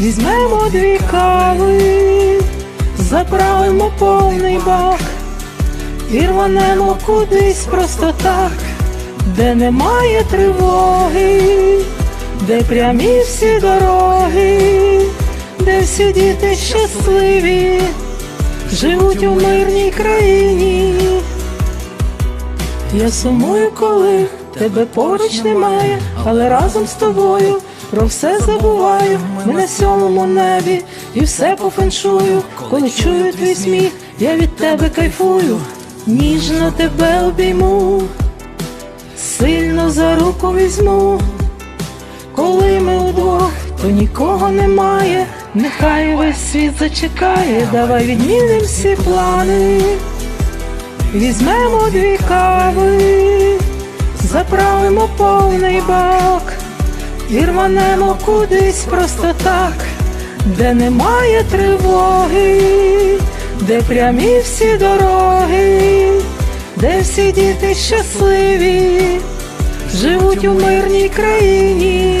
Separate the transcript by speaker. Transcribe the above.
Speaker 1: Візьмемо дві кави, заправимо повний бак і рванемо кудись просто так, де немає тривоги, де прямі всі дороги, де всі діти щасливі, живуть у мирній країні. Я сумую, коли тебе поруч немає, але разом з тобою про все забуваю. Ми на сьомому небі і все пофеншую. Коли чую твій сміх, я від тебе кайфую, ніжно тебе обійму, сильно за руку візьму. Коли ми удвох, то нікого немає, нехай весь світ зачекає, давай відміним всі плани. Візьмемо дві кави, заправимо повний бак і рванемо кудись просто так, де немає тривоги, де прямі всі дороги, де всі діти щасливі, живуть у мирній країні.